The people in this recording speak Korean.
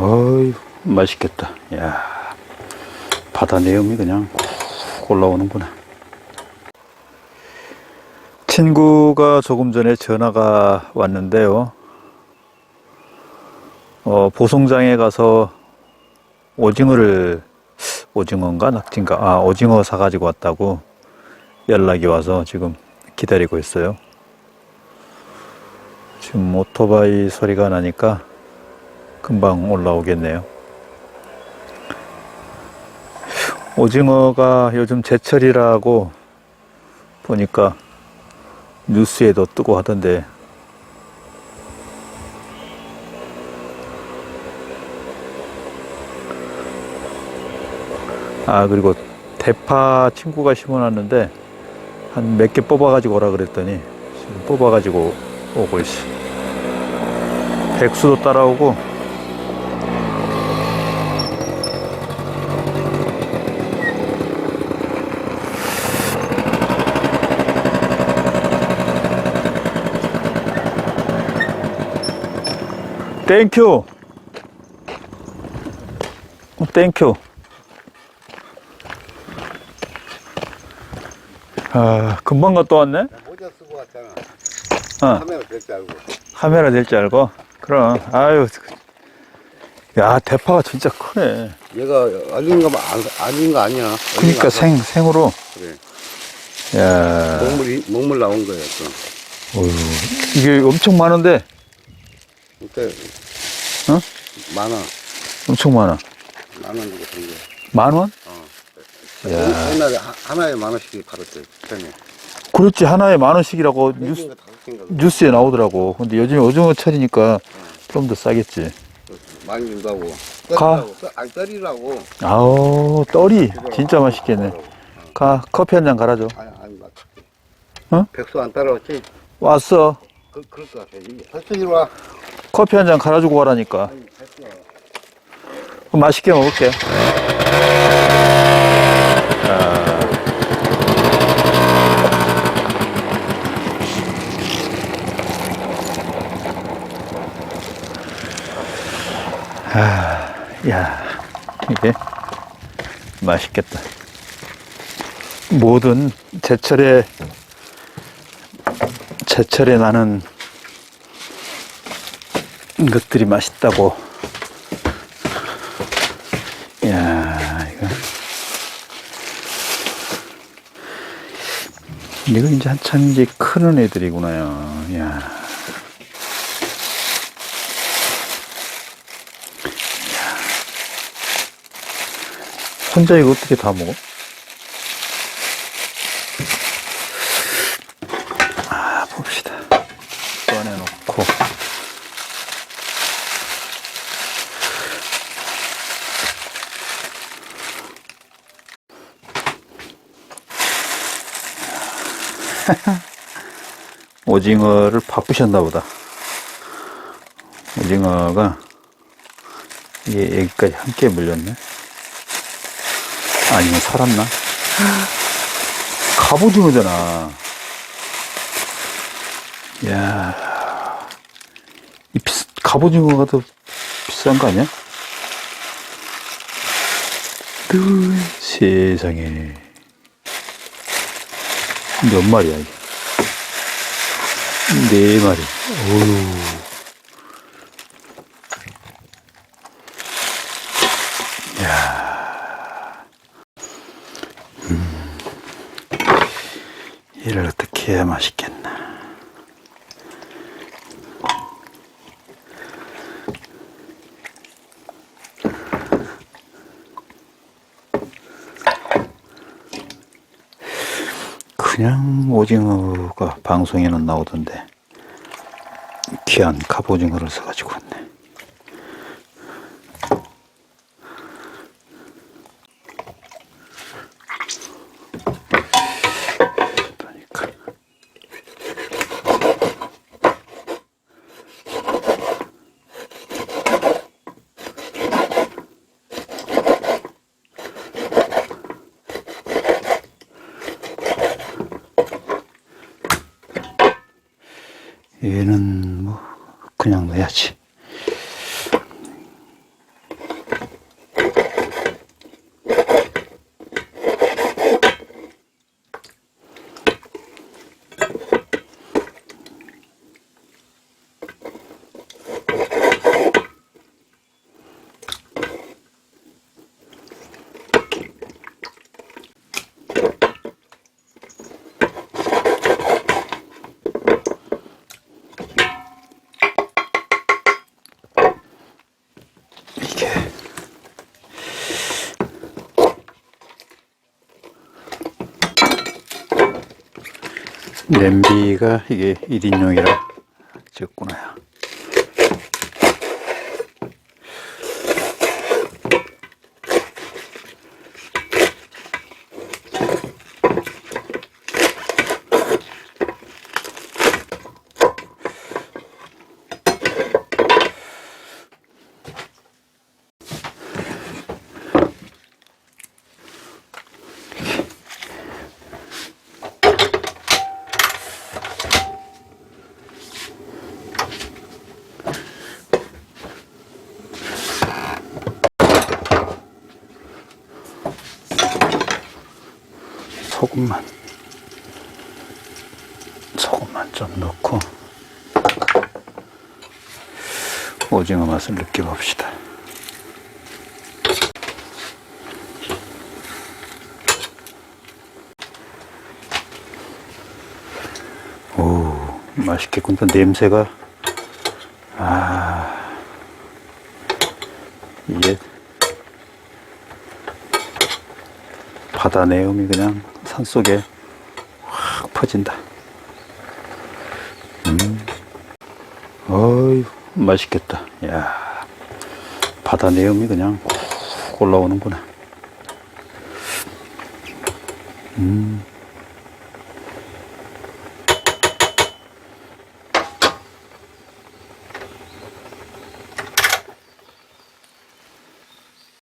어이 맛있겠다. 야 바다 내음이 그냥 훅 올라오는구나. 친구가 조금 전에 전화가 왔는데요. 어, 보송장에 가서 오징어를 오징어인가 낙지인가 아 오징어 사가지고 왔다고 연락이 와서 지금 기다리고 있어요. 지금 오토바이 소리가 나니까 금방 올라오겠네요. 오징어가 요즘 제철이라고 보니까 뉴스에도 뜨고 하던데 아 그리고 대파 친구가 심어놨는데 한 몇 개 뽑아가지고 오라 그랬더니 지금 뽑아가지고 오고 있어. 백수도 따라오고 땡큐 어, 땡큐 아 금방 갔다 왔네 모자 쓰고 왔잖아. 어. 카메라 될 줄 알고. 카메라 될 줄 알고 그럼 아유 야 대파가 진짜 크네 얘가 알린 거, 안- 알린 거 아니야. 그러니까 생 생으로 그래. 야 먹물이, 먹물 나온 거야, 또. 어휴, 이게 엄청 많은데 그때. 어? 많아. 엄청 많아 만 원 주고 산 거야. 만 원? 야. 옛날에 하- 하나에 만 원씩 팔았대, 편에. 그렇지 하나에 만 원씩이라고 뉴스, 뉴스, 다섯 개인가 뉴스에 나오더라고 근데 요즘 오징어 철이니까 좀 더 싸겠지 많이 준다고. 가. 떨이라고. 떠- 아니, 떨이라고. 아우 떡이 진짜 맛있겠네 가 커피 한 잔 갈아줘 아니, 아니, 맞출게. 어? 백수 안 따라왔지? 왔어 그, 그럴 것 같아. 백수 이리 와. 커피 한 잔 갈아주고 가라니까 아니. 그럼 맛있게 먹을게 아, 야, 이게 맛있겠다. 모든 제철에 제철에 나는 것들이 맛있다고. 야, 이거 이거 이제 한참 이제 크는 애들이구나요. 야. 혼자 이거 어떻게 다 먹어? 아, 봅시다. 꺼내놓고. 오징어를 바쁘셨나 보다. 오징어가 이게 여기까지 함께 물렸네. 아니면 살았나? 갑오징어잖아. 야, 이 비, 갑오징어가 더 비싼 거 아니야? 으, 세상에. 몇 마리야, 이게? 네 마리. 어휴. 이를 어떻게 해야 맛있겠나. 그냥 오징어가 방송에는 나오던데 귀한 갑오징어를 써가지고 왔네. 얘는 뭐 그냥 넣어야지. 냄비가 이게 1인용이라 적구나. 소금만 소금만 좀 넣고 오징어 맛을 느껴봅시다. 오 맛있겠군. 또 냄새가 아 이게 바다 내음이 그냥 산속에 확 퍼진다. 음. 어이, 맛있겠다. 야 바다 내음이 그냥 훅 올라오는구나. 음.